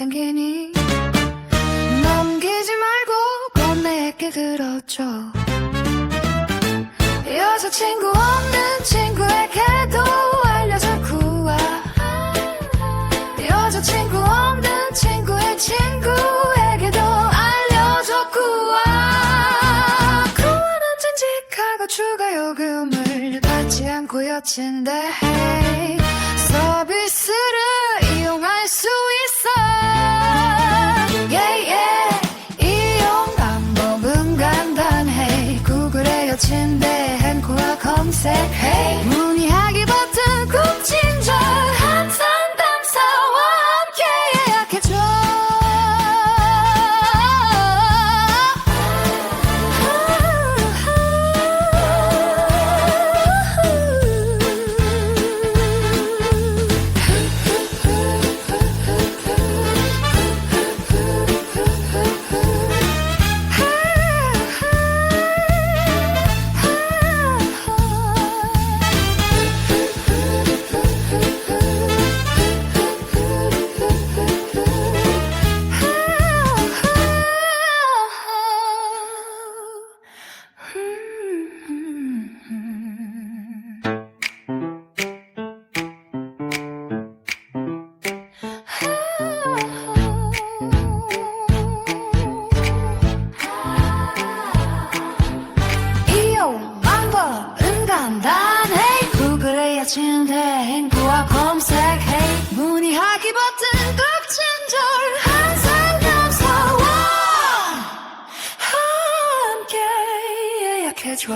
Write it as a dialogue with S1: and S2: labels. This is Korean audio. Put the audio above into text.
S1: 생기니? 넘기지 말고 꼭 내게 들어줘 여자 친구 없는 친구에게도 알려줘 구와. 여자 친구 없는 친구의 친구 추가 요금을 받지 않고 여친데 hey, 서비스 구글에 여친 대한 구와 검색해 문의하기 구글에 여친 대행 구와 검색해 문의하기 버튼 꾹 친절한 상담사와. 함께 예약해줘